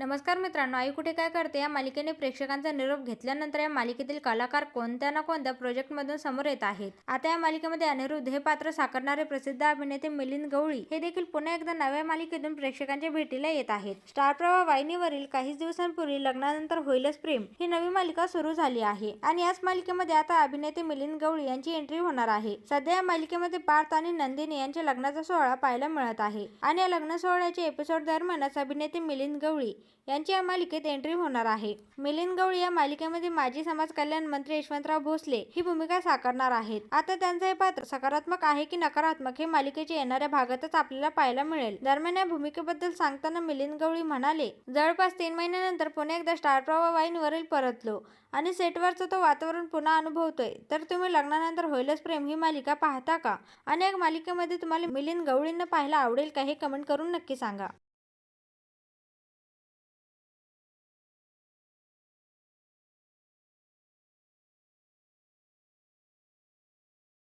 नमस्कार मित्रांनो आई कुठे काय करते? या मालिकेने प्रेक्षकांचा निरोप घेतल्यानंतर या मालिकेतील कलाकार कोणत्या ना कोणत्या प्रोजेक्टमधून समोर येत आहेत? आता या मालिकेमध्ये अनिरुद्ध हे पात्र साकारणारे प्रसिद्ध अभिनेते मिलिंद गवळी हे देखील पुन्हा एकदा नव्या मालिकेतून प्रेक्षकांच्या भेटीला येत आहेत. स्टार प्रवाह वाहिनीवरील काहीच दिवसांपूर्वी लग्नानंतर होईलच प्रेम ही नवी मालिका सुरू झाली आहे. आणि याच मालिकेमध्ये आता अभिनेते मिलिंद गवळी यांची एंट्री होणार आहे. सध्या या मालिकेमध्ये पार्थ आणि नंदिनी यांच्या लग्नाचा सोहळा पाहायला मिळत आहे. आणि या लग्न सोहळ्याच्या एपिसोड दरम्यानच अभिनेते मिलिंद गवळी यांची या मालिकेत एंट्री होणार आहे. मिलिंद गवळी या मालिकेमध्ये माजी समाज कल्याण मंत्री यशवंतराव भोसले ही भूमिका साकारणार आहेत. आता त्यांचं हे पात्र सकारात्मक आहे की नकारात्मक हे मालिकेच्या येणाऱ्या भागातच आपल्याला पाहायला मिळेल. दरम्यान या भूमिकेबद्दल सांगताना मिलिंद गवळी म्हणाले जवळपास तीन महिन्यानंतर पुन्हा एकदा स्टार प्रवाह वाईनवरील परतलो आणि सेटवरचं तो वातावरण पुन्हा अनुभवतोय. तर तुम्ही लग्नानंतर होईलच प्रेम ही मालिका पाहता का? आणि या मालिकेमध्ये तुम्हाला मिलिंद गवळींना पाहायला आवडेल का हे कमेंट करून नक्की सांगा.